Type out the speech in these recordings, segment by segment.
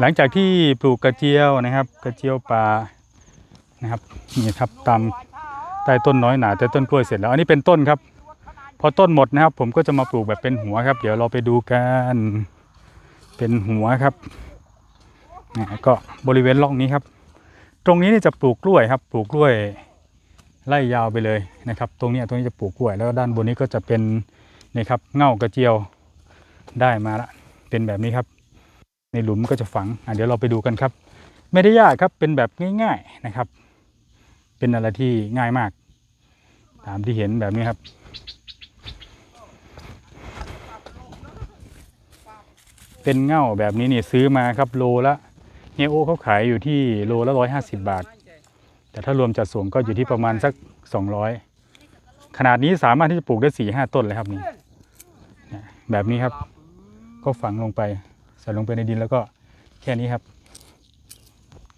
หลังจากที่ปลูกกระเจียวนะครับ กระเจียวป่านะครับนี่ครับตามใต้ต้นน้อยหนาแต่ต้นกล้วยเสร็จแล้ว อันนี้เป็นต้นครับ พอต้นหมดนะครับ ผมก็จะมาปลูกแบบเป็นหัวครับ เดี๋ยวเราไปดูกันเป็นหัวครับนะก็บริเวณร่องนี้ครับ ตรงนี้นี่จะปลูกกล้วยครับ ปลูกกล้วยไล่ยาวไปเลยนะครับ ตรงนี้ตรงนี้จะปลูกกล้วย แล้วด้านบนนี้ก็จะเป็นนี่ครับเง่ากระเจียวได้มาละเป็นแบบนี้ครับ ในหลุมก็จะฝังเดี๋ยวเราไปดูกันครับ ไม่ได้ยากครับเป็นแบบง่ายๆนะครับ เป็นอะไรที่ง่ายมาก ตามที่เห็นแบบนี้ครับ เป็นเง่าแบบนี้นี่ซื้อมาครับโลละเฮียโอเขาขายอยู่ที่โลละร้อยห้าสิบบาท แต่ถ้ารวมจัดส่งก็อยู่ที่ประมาณสักสองร้อยขนาดนี้สามารถที่จะปลูกได้สี่ห้าต้นเลยครับนี่แบบนี้ครับ ก็ฝังลงไป ใส่ลงไปในดินแล้วก็แค่นี้ครับ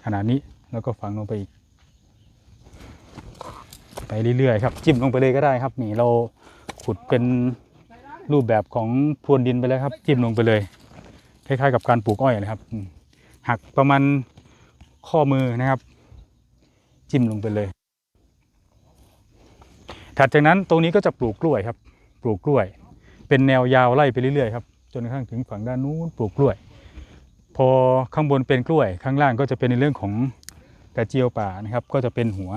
ขนาดนี้แล้วก็ฝังลงไปอีก ไปเรื่อยๆครับ จิ้มลงไปเลยก็ได้ครับ นี่เราขุดเป็นรูปแบบของพรวนดินไปแล้วครับ จิ้มลงไปเลยคล้ายๆกับการปลูกอ้อยนะครับหักประมาณข้อมือนะครับ จิ้มลงไปเลย ถัดจากนั้นตรงนี้ก็จะปลูกกล้วยครับ ปลูกกล้วย เป็นแนวยาวไล่ไปเรื่อยๆครับ จนกระทั่งถึงฝั่งด้านนู้นปลูกกล้วย พอข้างบนเป็นกล้วย ข้างล่างก็จะเป็นในเรื่องของกระเจียวป่านะครับ ก็จะเป็นหัว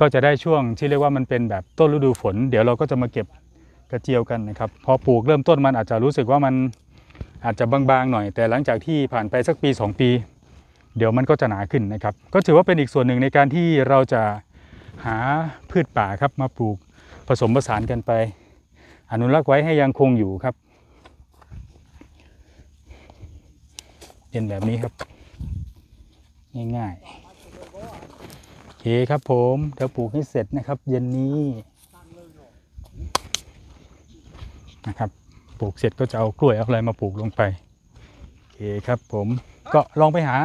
ก็จะได้ช่วงที่เรียกว่ามันเป็นแบบต้นฤดูฝน เดี๋ยวเราก็จะมาเก็บกระเจียวกันนะครับ พอปลูกเริ่มต้นมันอาจจะรู้สึกว่ามันอาจจะบางๆหน่อย แต่หลังจากที่ผ่านไปสักปี 2 ปี เดี๋ยวมันก็จะหนาขึ้นนะครับ ก็ถือว่าเป็นอีกส่วนหนึ่งในการที่เราจะหาพืชป่าครับมาปลูกผสมผสานกันไป อนุรักษ์ไว้ให้ยังคงอยู่ครับ เป็นแบบนี้ครับ ง่ายๆโอเคครับผมเดี๋ยวปลูกให้เสร็จนะครับ เย็นนี้นะครับปลูกเสร็จก็จะเอากล้วยเอาอะไรมาปลูกลงไปโอเคครับผมก็ลองไปหา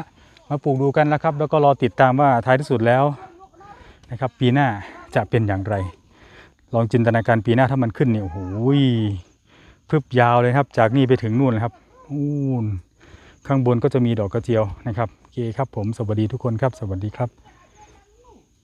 มาปลูกดูกันนะครับ แล้วก็รอติดตามว่าท้ายที่สุดแล้วนะครับ ปีหน้าจะเป็นอย่างไร ลองจินตนาการปีหน้าถ้ามันขึ้นเนี่ยโอ้โหพึบยาวเลยครับ จากนี่ไปถึงนู่นเลยครับนู่น ข้างบนก็จะมีดอกกระเจียวนะครับโอเคครับผมสวัสดีทุกคนครับ สวัสดีครับ